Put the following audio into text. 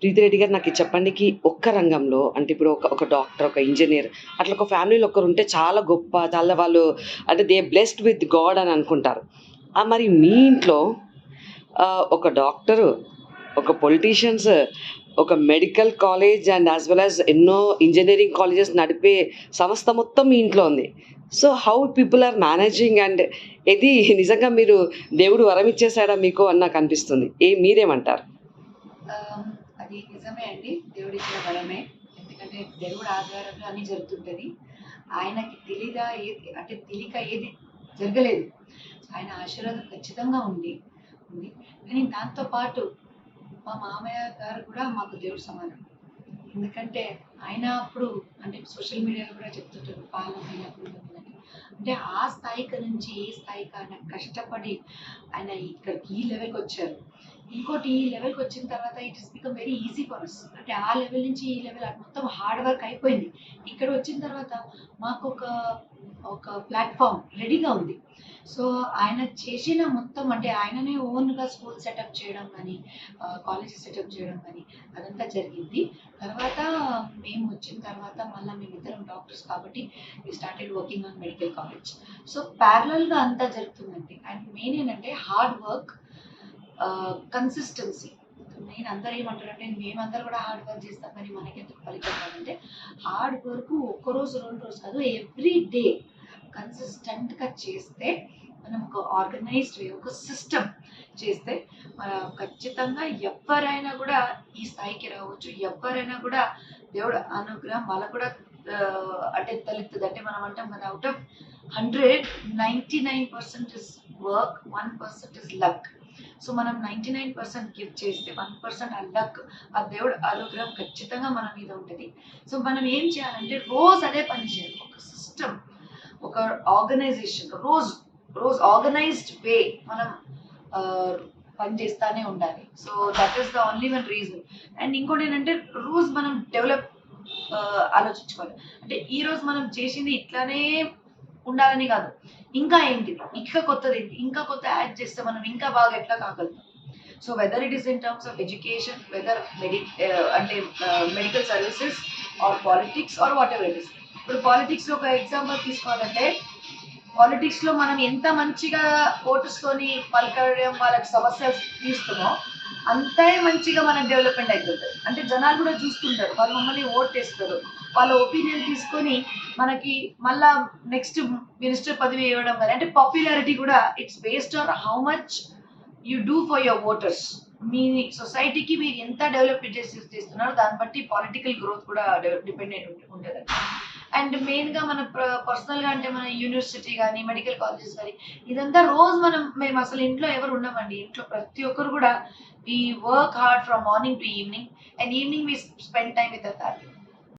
ప్రీతిరెడ్డి గారు నాకు చెప్పండి చెప్పండికి ఒక్క రంగంలో అంటే ఇప్పుడు ఒక ఒక డాక్టర్ ఒక ఇంజనీర్ అట్లా ఒక ఫ్యామిలీలో ఒకరు ఉంటే చాలా గొప్ప చాలా వాళ్ళు అంటే దే బ్లెస్డ్ విత్ గాడ్ అని అనుకుంటారు. మరి మీ ఇంట్లో ఒక డాక్టరు ఒక పొలిటీషియన్స్ ఒక medical college and as well as ఎన్నో ఇంజనీరింగ్ కాలేజెస్ నడిపే సంస్థ మొత్తం మీ ఇంట్లో ఉంది. So how people are managing and ఇది నిజంగా మీరు దేవుడు వరం ఇచ్చేసాడా మీకు అని నాకు అనిపిస్తుంది. ఏ మీరేమంటారు? Um, అది నిజమే అండి. దేవుడి ఇచ్చిన బలమే ఎందుకంటే దేవుడు ఆధారంలో అన్ని జరుగుతుంటది. ఆయనకి తెలీదా ఏది అంటే తెలియక ఏది జరగలేదు. ఆయన ఆశీర్వాదం ఖచ్చితంగా ఉంది. ఉంది. కానీ దాంతో పాటు మా మామయ్య గారు కూడా మాకు దేవుడు సమానం. ఎందుకంటే ఆయన అప్పుడు అంటే సోషల్ మీడియాలో కూడా చెప్తుంటారు పాలన అని. అంటే ఆ స్థాయికి నుంచి ఈ స్థాయికి ఆయన కష్టపడి ఆయన ఇక్కడికి ఈ లెవెల్కి వచ్చారు. ఇంకోటి ఈ లెవెల్కి వచ్చిన తర్వాత it is become very easy for us అంటే ఆ లెవెల్ నుంచి ఈ లెవెల్ మొత్తం హార్డ్ వర్క్ అయిపోయింది. ఇక్కడ వచ్చిన తర్వాత మాకు ఒక ఒక ప్లాట్ఫామ్ రెడీగా ఉంది. సో ఆయన చేసిన మొత్తం అంటే ఆయననే ఓన్గా స్కూల్ సెటప్ చేయడం కానీ కాలేజ్ సెటప్ చేయడం కానీ అదంతా జరిగింది. తర్వాత మేము వచ్చిన తర్వాత మళ్ళీ మేమిద్దరం డాక్టర్స్ కాబట్టి we started working on medical college so ప్యారలల్గా అంతా జరుగుతుందండి. అండ్ మెయిన్ ఏంటంటే హార్డ్ వర్క్ కన్సిస్టెన్సీ మెయిన్ అందరూ ఏమంటారంటే మేమందరూ కూడా హార్డ్ వర్క్ చేస్తాం కానీ మనకెందుకు ఫలితం కాదంటే హార్డ్ వర్క్ ఒక్క రోజు రెండు రోజు కాదు ఎవ్రీ డే కన్సిస్టెంట్గా చేస్తే మనం ఒక ఆర్గనైజ్డ్ వే ఒక సిస్టమ్ చేస్తే మనం ఖచ్చితంగా ఎవరైనా కూడా ఈ స్థాయికి రావచ్చు. ఎవరైనా కూడా దేవుడు అనుగ్రహం వాళ్ళకు కూడా అంటే తలెత్తుంది అంటే మనం అంటాం కదా out of hundred ninety nine percent is work one percent is luck so మనం నైంటీ నైన్ పర్సెంట్ గివ్ చేస్తే వన్ పర్సెంట్ ఆ లక్ ఆ దేవుడు అనుగ్రహం ఖచ్చితంగా మన మీద ఉంటుంది. సో మనం ఏం చేయాలంటే రోజు అదే పని చేయాలి. ఒక సిస్టమ్ ఒక ఆర్గనైజేషన్ రోజు రోజు ఆర్గనైజ్డ్ వే మనం పని చేస్తానే ఉండాలి. So that is the only one reason and ఇంకోటి ఏంటంటే రోజు మనం డెవలప్ ఆలోచించుకోవాలి. అంటే ఈ రోజు మనం చేసింది ఇట్లానే ఉండాలని కాదు. ఇంకా ఏంటిది ఇంకా కొత్తది ఏంటి? ఇంకా కొత్త యాడ్ చేస్తే మనం ఇంకా బాగా ఎట్లా కాగలుగుతాం? So whether it is in terms of education whether medi అంటే medical services or politics or whatever it is ఇప్పుడు పాలిటిక్స్లో ఒక ఎగ్జాంపుల్ తీసుకోవాలంటే పాలిటిక్స్లో మనం ఎంత మంచిగా ఓటర్స్ తోని పలకడం వాళ్ళకి సమస్య తీస్తున్నామో అంతే మంచిగా మనకు డెవలప్మెంట్ అవుతుంది అంటే జనాలు కూడా చూస్తుంటారు వాళ్ళు మమ్మల్ని ఓట్ వేస్తారు వాళ్ళ ఒపీనియన్ తీసుకొని మనకి మళ్ళా నెక్స్ట్ మినిస్టర్ పదవి ఇవ్వడం కానీ అంటే పాపులారిటీ కూడా it's based on how much you do for your voters మీ సొసైటీకి మీరు ఎంత డెవలప్ చేసి చేస్తున్నారో దాన్ని బట్టి పాలిటికల్ గ్రోత్ కూడా డిపెండెంట్ ఉంటుంది అండ్ మెయిన్గా మన పర్సనల్గా అంటే మన యూనివర్సిటీ కానీ మెడికల్ కాలేజెస్ కానీ ఇదంతా రోజు మనం మేము అసలు ఇంట్లో ఎవరు ఉండమండి. ఇంట్లో ప్రతి ఒక్కరు కూడా we work hard from morning to evening and evening we spend time with family